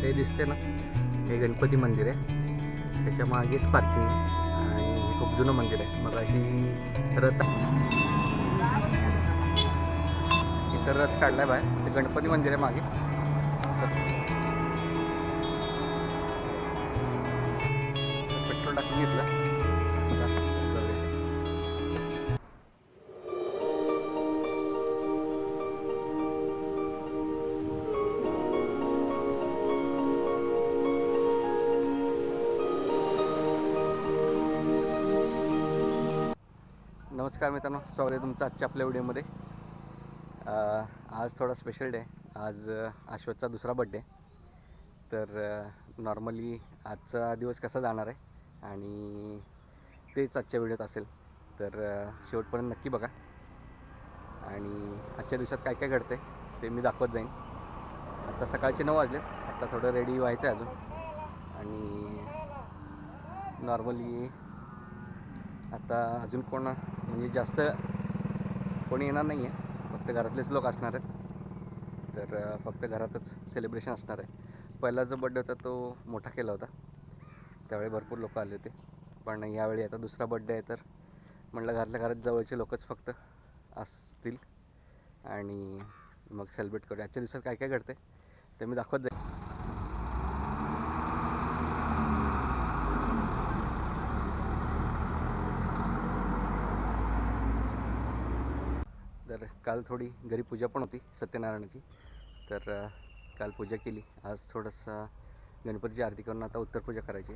हे दिसते ना. हे गणपती मंदिर आहे. त्याच्या मागेच पार्किंग आहे. आणि हे खूप जुनं मंदिर आहे. मग अशी रथ इथं रथ काढलाय बाहेर. ते गणपती मंदिर आहे मागे. पेट्रोल टाकून घेतलं. नमस्कार मित्रांनो स्वागत आहे तुमचं आजच्या आपल्या व्हिडिओमध्ये. आज थोडा स्पेशल डे आज अश्वथचा दुसरा बड्डे तर नॉर्मली आजचा दिवस कसा जाणार आहे आणि तेच आजच्या व्हिडिओत असेल. तर शेवटपर्यंत नक्की बघा. आणि आजच्या दिवसात काय काय घडतं ते मी दाखवत जाईन. आत्ता सकाळचे नऊ वाजले आत्ता थोडं रेडी व्हायचं आहे अजून. आणि नॉर्मली आता अजून कोण म्हणजे जास्त कोणी येणार नाही आहे फक्त घरातलेच लोक असणार आहेत. तर फक्त घरातच सेलिब्रेशन असणार आहे. पहिला जो बड्डे होता तो मोठा केला होता. त्यावेळी भरपूर लोक आले होते. पण यावेळी आता दुसरा बड्डे आहे तर म्हटलं घरातल्या घरात जवळचे लोकच फक्त असतील. आणि मग सेलिब्रेट करूया. आजच्या दिवसात काय काय घडते ते मी दाखवत जाईल. तर काल थोडी घरी पूजा पण होती सत्यनारायणाची. तर काल पूजा केली. आज थोडंसं गणपतीची आरती करून आता उत्तर पूजा करायची.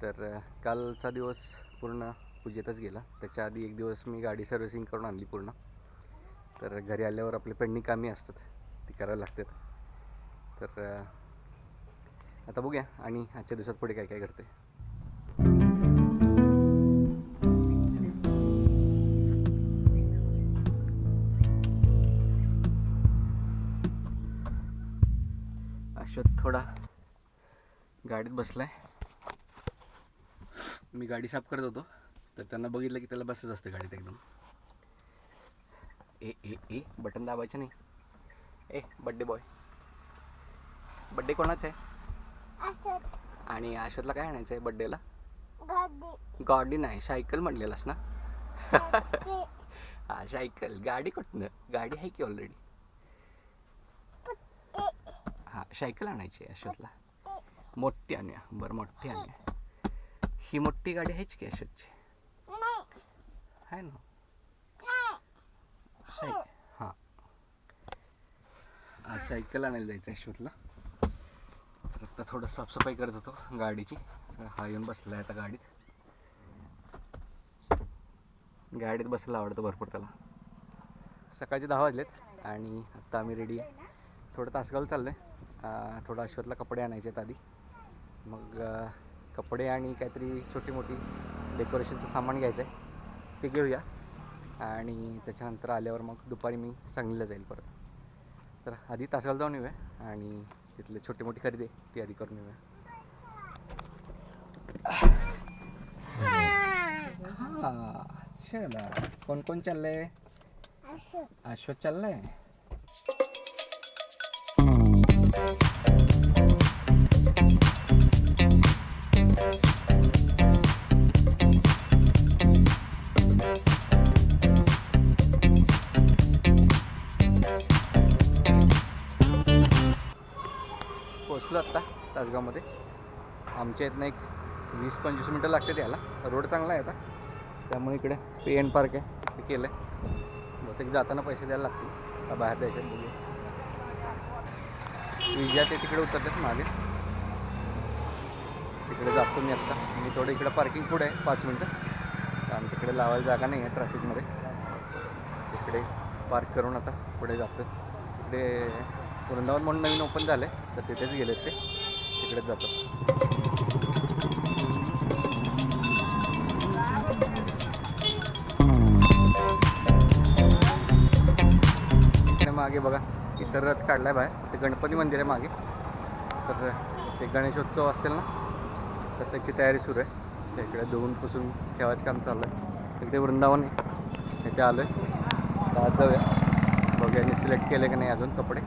तर कालचा दिवस पूर्ण पूजेतच गेला. त्याच्या आधी एक दिवस मी गाडी सर्व्हिसिंग करून आणली पूर्ण. तर घरी आल्यावर आपले पेंडिंग कामी असतात ती करायला लागतात. तर आता बघूया आणि आजच्या दिवसात पुढे काय काय घडते अश्वत थोडा गाडीत बसलाय. मी गाडी साफ करत होतो तर त्यांना बघितलं की त्याला बसच असते गाडीत एकदम. ए ए ए बटन दाबायचं नाही. ए बड्डे बॉय बड्डे कोणाचा आहे? आणि अश्वतला काय आणायचं आहे बड्डेला गाडी. गाडी नाही सायकल म्हणलेलास ना? हा सायकल. गाडी कुठनं? गाडी आहे की ऑलरेडी हा सायकल आणायची अश्वतला मोठी. आणूया. बरं मोठी आणूया. ही मोठी गाडी आहेच की नाही. आहे ना. नाही. साय हां. आज सायकल आणायला जायचं अश्वतला तर आता थोडं साफसफाई करत होतो गाडीची. हा येऊन बसला आहे आता गाडीत. गाडीत बसायला आवडतं भरपूर त्याला. सकाळचे दहा वाजलेत आणि आत्ता आम्ही रेडी आहे. थोडं तासगावला चाललो आहे थोडं अश्वतला कपडे आणायचे आहेत आधी. मग कपडे आणि काहीतरी छोटी मोठी डेकोरेशनचं सामान घ्यायचं आहे. ते घेऊया. आणि त्याच्यानंतर आल्यावर मग दुपारी मी सांगलीला जाईल परत. तर आधी तासगाव जाऊन येऊया आणि तिथले छोटी मोठी खरेदी ती आधी करून येऊया. हा चला. कोण कोण चाललंय? अश्वत चाललंय? आमच्या इथनं एक वीस पंचवीस मिनटं लागते याला रोड चांगला आहे आता. त्यामुळे इकडे पे एन पार्क आहे. ते केलं आहे बहुतेक जाताना पैसे द्यायला लागतील. आता बाहेर द्यायचे बघूया. विजया ते तिकडे उतरतात मागे. तिकडे जातो मी आत्ता मी थोडं इकडे पार्किंग पुढे आहे पाच मिनटं. कारण तिकडे लावायला जागा नाही आहे ट्रॅफिकमध्ये तिकडे पार्क करून आता पुढे जातो तिकडे वृंदावन म्हणून नवीन ओपन झालं आहे तर तिथेच गेले ते. तिकडेच जातो. मागे बघा इथं रथ काढलाय बाहेर. ते गणपती मंदिर आहे मागे. तर ते गणेशोत्सव असेल ना तर त्याची तयारी सुरू आहे. इकडे धुवून पुसून ठेवायचं काम चालू आहे. इकडे वृंदावन आहे. इथे आलो आहे आज जाऊया. बघूया मी सिलेक्ट केले की नाही अजून कपडे.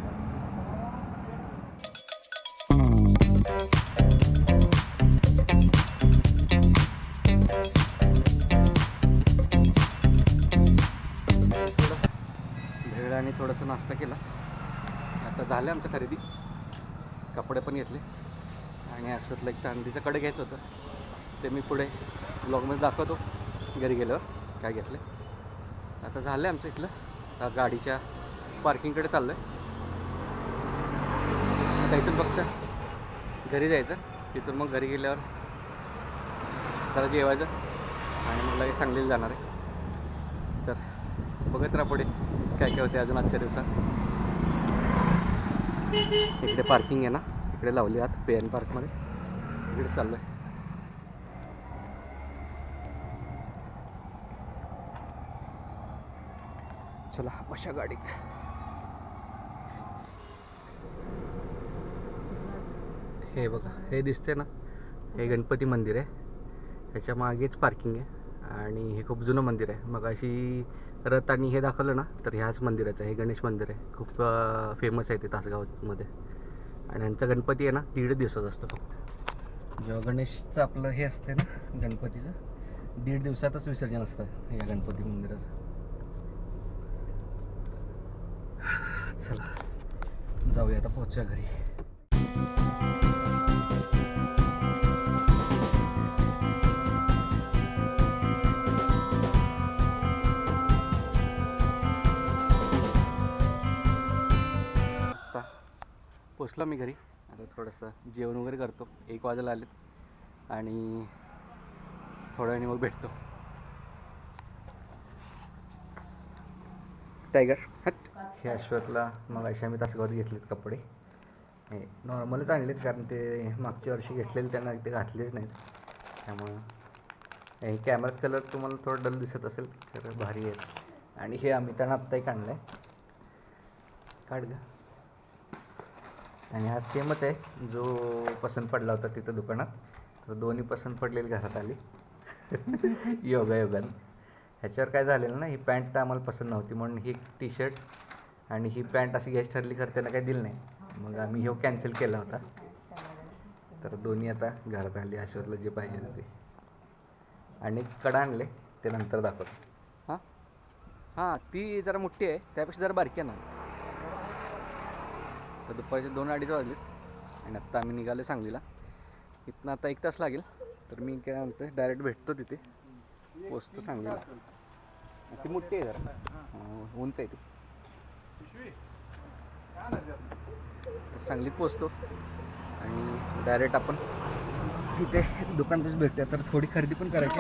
थोडासा नाश्ता केला. आता झालं आमचं खरेदी. कपडे पण घेतले. आणि अश्वतला एक चांदीचं कडे घ्यायचं होतं. ते मी पुढे ब्लॉगमध्ये दाखवतो. घरी गेल्यावर काय घेतलं. आता झालं आमचं इथलं. आता गाडीच्या पार्किंगकडे चाललं आहे आता इथून फक्त घरी जायचं. तिथून मग घरी गेल्यावर जरा जेवायचं. आणि मग लगेच सांगलीला जाणार आहे. तर बघत राहा पुढे. काय काय होते अजून आजच्या दिवसात? इकडे पार्किंग आहे ना इकडे लावली आहात पे एन पार्कमध्ये इकडे चाललं आहे चला अशा गाडीत. हे बघा हे दिसते ना हे गणपती मंदिर आहे. त्याच्या मागेच पार्किंग आहे. आणि हे खूप जुनं मंदिर आहे. मग अशी रथ आणि हे दाखवलं ना तर ह्याच मंदिराचं आहे. हे गणेश मंदिर आहे. खूप फेमस आहे ते तासगावमध्ये. आणि यांचा गणपती आहे ना दीड दिवसाचा असतो फक्त. जेव्हा गणेशचं आपलं हे असते ना गणपतीचं दीड दिवसातच विसर्जन असतं या गणपती मंदिराचं. चला जाऊया आता पोहोचूया घरी. पोचलो मी घरी. आता थोडंसं जेवण वगैरे करतो. एक वाजायला आलेत. आणि थोड्या वेळाने मग भेटतो. टायगर हट हे अश्वतला मग अशा आम्ही तासगावात घेतलेत कपडे. हे नॉर्मलच आणलेत कारण ते मागच्या वर्षी घेतलेले त्यांना ते घातलेच नाहीत. त्यामुळं हे कॅमेरात कलर तुम्हाला थोडं डल दिसत असेल तर भारी आहे आणि हे आम्ही त्यांना आत्ता एक आणलं आहे काढ ग. आणि हा सेमच आहे. जो पसंत पडला होता तिथं दुकानात तर दोन्ही पसंत पडलेली घरात आली. योगा योगाने ह्याच्यावर काय झालेलं ना ही पॅन्ट तर आम्हाला पसंत नव्हती म्हणून ही टी शर्ट आणि ही पॅन्ट अशी घ्यायची ठरली खरं त्यांना काही दिलं नाही. मग आम्ही ह्यो कॅन्सल केला होता. तर दोन्ही आता घरात आली अश्वतला जे पाहिजे ते. आणि कडा आणले ते नंतर दाखवतो. हां? हां ती जरा मोठी आहे त्यापेक्षा जरा बारकी आहे ना. तर दुपारचे दोन अडीच वाजले आणि आत्ता आम्ही निघालो सांगलीला. इथनं आता एक तास लागेल तर मी काय म्हणतो डायरेक्ट भेटतो तिथे. पोचतो सांगलीला. ती मोठी आहे जरा. उंच आहे ती. तर सांगलीत पोचतो आणि डायरेक्ट आपण तिथे दुकानातच भेटूया. तर थोडी खरेदी पण करायची.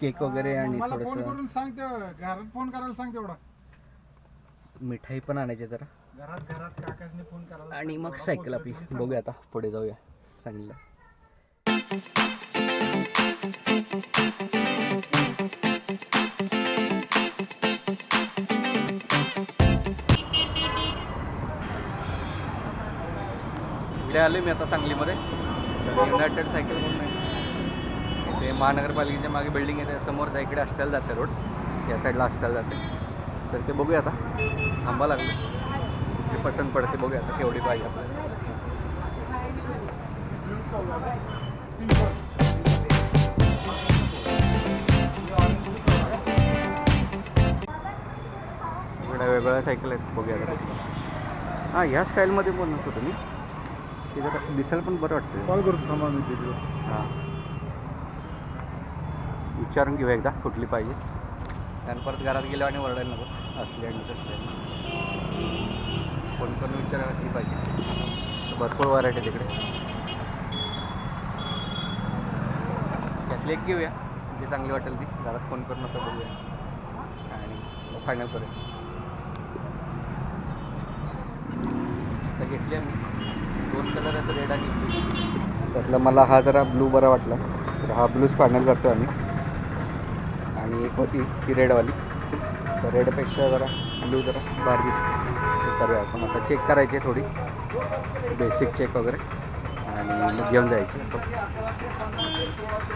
केक वगैरे आणि थोडंसं फोन करायला सांग तेवढा. मिठाई पण आणायची जरा. आणि. मग सायकल आपली. बघूया आता पुढे जाऊया सांगलीला इकडे आले मी आता सांगलीमध्ये. युनायटेड सायकल म्हणून आहे. ते महानगरपालिकेच्या मागे बिल्डिंग आहे त्या समोर इकडे अष्टायला जाते रोड या साईडला अष्टायला जाते तर ते बघूया आता. थांबा लागले. ते पसंत पडते. बघूया आता केवढी पाहिजे आपल्याला. वेगवेगळ्या सायकल आहेत. बघूया हां ह्या स्टाईलमध्ये म्हणत होतो मी ते जरा दिसायला पण बरं वाटतं. कॉल करतो थांबा मी तिथे. हां. विचारून घेऊया एकदा कुठली पाहिजे. त्यानं परत घरात गेलो आणि ओरडायला नको. असली आणि तसली. फोन कोण कोण विचारा असली पाहिजे भरपूर व्हरायटी तिकडे. त्यातली एक घेऊया. जी चांगली वाटेल ती. घरात फोन करून आता बघूया. आणि फायनल करूया. तर घेतली आम्ही. दोन कलर आहेत रेड आणि त्यातला मला हा जरा ब्लू बरा वाटला. तर हा ब्लूच फायनल करतो आम्ही. आणि एक होती ती रेडवाली तर रेडपेक्षा जरा ब्लू जरा बार दिसते. करूया आपण. आता चेक करायची आहे थोडी. बेसिक चेक वगैरे. आणि मग घेऊन जायची.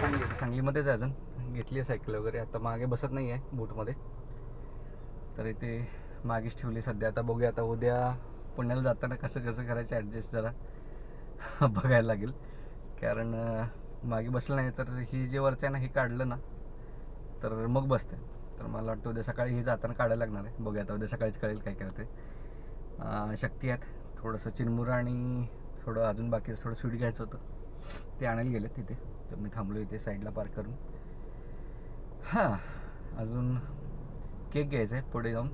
सांगली सांगलीमध्येच आहे अजून. घेतली आहे सायकल वगैरे. आता मागे बसत नाही आहे बूटमध्ये तर इथे मागेच ठेवली सध्या. आता बघूया. आता उद्या पुण्याला जाताना कसं कसं करायचं ॲडजस्ट जरा बघायला लागेल. कारण मागे बसलं नाही तर ही जे वरचं आहे ना हे काढलं ना तर मग बसते तर मला वाटतं उद्या सकाळी हे जाताना काढायला लागणार आहे. बघूया आता उद्या सकाळीच कळेल काय काय होते शक्ती आहेत. थोडंसं चिरमुर आणि थोडं अजून बाकी थोडं स्वीट घ्यायचं होतं. ते आणायला गेलं तिथे. तर मी थांबलो इथे साईडला पार्क करून हां अजून केक घ्यायचा आहे पुढे जाऊन.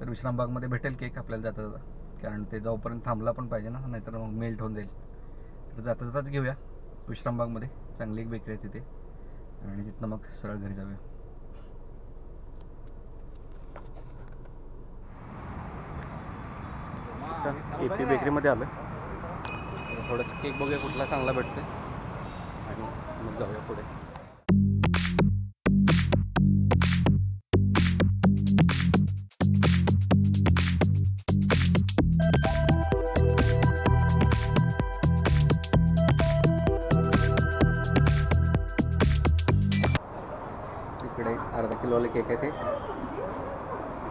तर विश्रामबागमध्ये भेटेल केक आपल्याला जाता जाता. कारण ते जाऊपर्यंत थांबला पण पाहिजे ना नाहीतर मग मेल्ट होऊन जाईल. तर जाता जाताच घेऊया. विश्रामबागमध्ये चांगली एक बेकरी आहे तिथे. आणि तिथनं मग सरळ घरी जाऊया. ए पी बेकरीमध्ये आलो थोडंसं केक बघूया कुठला चांगला भेटते आणि मग जाऊया पुढे. इकडे अर्धा किलोवाले केक आहे ते.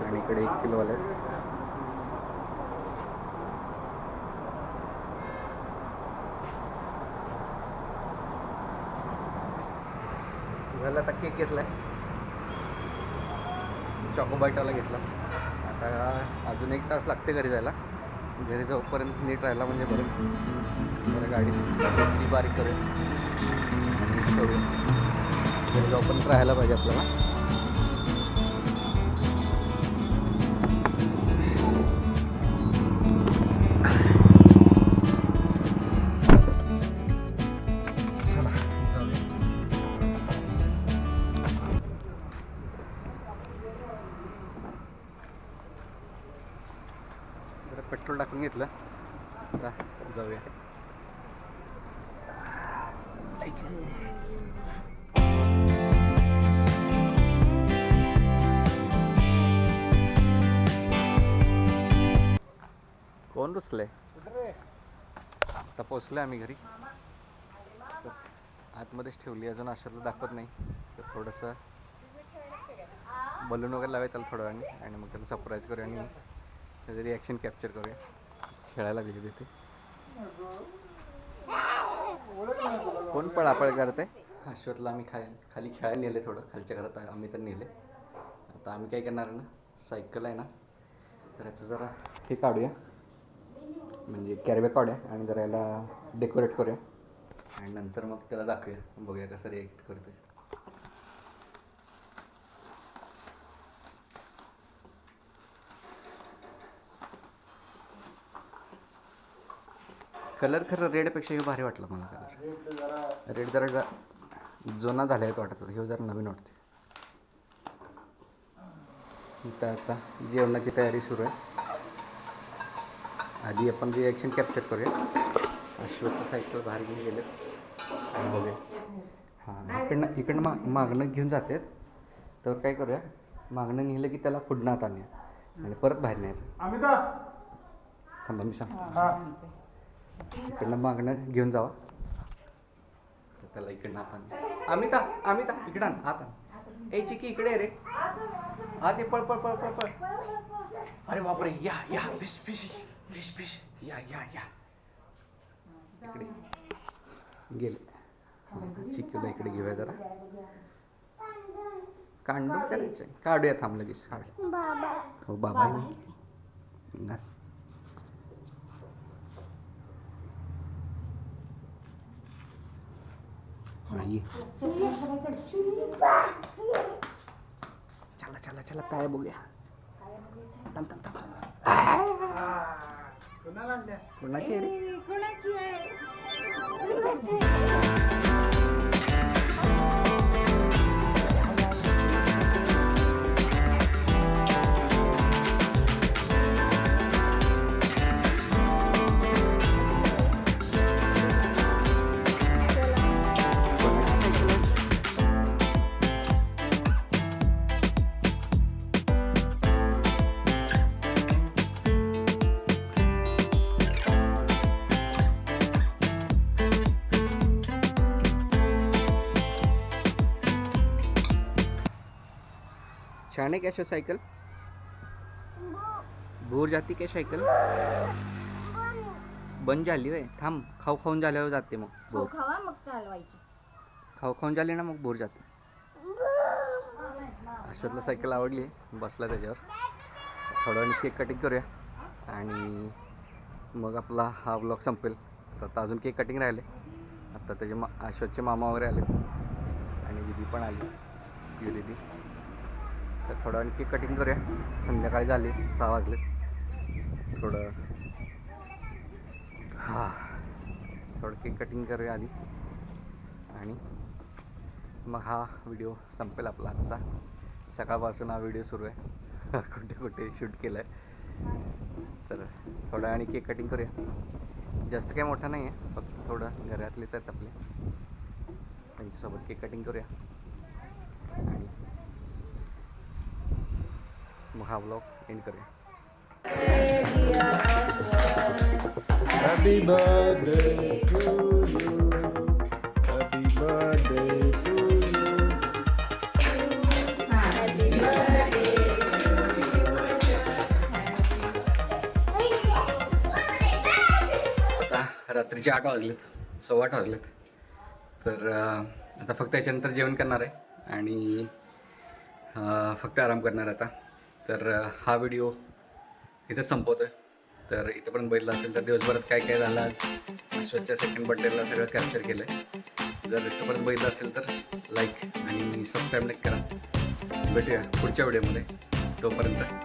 आणि इकडे एक किलोवाले. आहेत झालं आता केक घेतला आहे. चॉकोबाईटाला घेतला. आता अजून एक तास लागते घरी जायला. घरी जाऊपर्यंत नीट राहिला म्हणजे बरं. बरं गाडी. सी बारीक करून सोडून घरी जाऊपर्यंत राहायला पाहिजे आपल्याला. रुचलंय आता पोचलोय आम्ही घरी. आतमध्येच ठेवली अजून आशाला दाखवत नाही. तर थोडंसं बलून वगैरे लावाय त्याला थोड्या वेळाने आणि मग त्याला सरप्राईज करूया आणि त्याचं रिॲक्शन कॅप्चर करूया. खेळायला लागली तिथे कोण पळापळ करते? अश्वतला आम्ही खाय खाली खेळायला नेले थोडं. खालच्या घरात आम्ही तर नेले. आता आम्ही काय करणार ना? सायकल आहे ना? तर याचं जरा हे काढूया. म्हणजे कॅरीबॅग काढूया आणि जरा याला डेकोरेट करूया. आणि नंतर मग त्याला दाखवूया. बघूया कसं रिॲक्ट करतो कलर खरं रेडपेक्षा हे भारी वाटलं मला कलर रेड जरा जुना झाला आहे वाटत. हे जरा नवीन वाटते आता जेवणाची तयारी सुरू आहे. आधी आपण रिॲक्शन कॅप्चर करूया. अश्वत्थ सायकल बाहेर घेऊन गेले. आणि बघूया. हां इकडनं इकडनं मा मागणं घेऊन जातात. तर काय करूया? मागणं नेलं की त्याला पुढनं हात आणूया. आणि परत बाहेर न्यायचं. थांबा मी सांग हा. इकडनं मागणं घेऊन जावा. त्याला इकडनं आण अमिता अमिता इकडं आण ए चिकी इकडे रे. हा ते पळ पळ पळ पळ पळ. अरे बापरे या या फिश फिश फिश फिश या या या इकडे गेले हा, चिकीला इकडे घेऊया जरा कांडून करायचं काढूया थांब लगेच काढ बाबा हो बाबा. हा. चला चला चला काय बघूया थांब थांब छान आहे कॅशो सायकल? भूर जाती काय सायकल? बंद झाली वय थांब खाऊ खाऊन झाल्यावर जाते मग भूर. खावा मग चालवायची. खाऊ खाऊन झाली ना मग भूर जाते. अश्वतला सायकल आवडली बसला त्याच्यावर. थोडं वेळ केक कटिंग करूया. आणि मग आपला हा ब्लॉग संपेल. तर आता अजून केक कटिंग राहिले. आता त्याचे मा अश्वतचे मामा वगैरे आले आणि दिदी पण आली. दिदी. तर थोडं आणखी केक कटिंग करूया. संध्याकाळी झाली सहा वाजले थोडं हां. थोडं केक कटिंग करूया आधी. आणि मग हा व्हिडिओ संपेल आपला आजचा. सकाळपासून हा व्हिडिओ सुरू आहे. कुठे कुठे शूट केलं आहे तर थोडं आणि केक कटिंग करूया. जास्त काही मोठा नाही आहे फक्त थोडं घरातलेच आहेत आपले. त्यांच्यासोबत केक कटिंग करूया. मग हा ब्लॉग एंड करूया Happy birthday to you. Happy birthday to you. आता रात्रीचे आठ वाजलेत सव्वा आठ वाजलेत तर अं, आता फक्त याच्यानंतर जेवण करणार आहे आणि अं, फक्त आराम करणार आहे आता तर हा व्हिडिओ इथंच संपवतो आहे तर इथंपर्यंत बघितलं असेल तर दिवसभरात काय काय झालं आज. स्वच्छ सेकंड बर्थडेला सगळं कॅप्चर केलं आहे जर इथंपर्यंत बघितलं असेल तर लाईक आणि सबस्क्राईब नक्की करा. भेटूया पुढच्या व्हिडिओमध्ये तोपर्यंत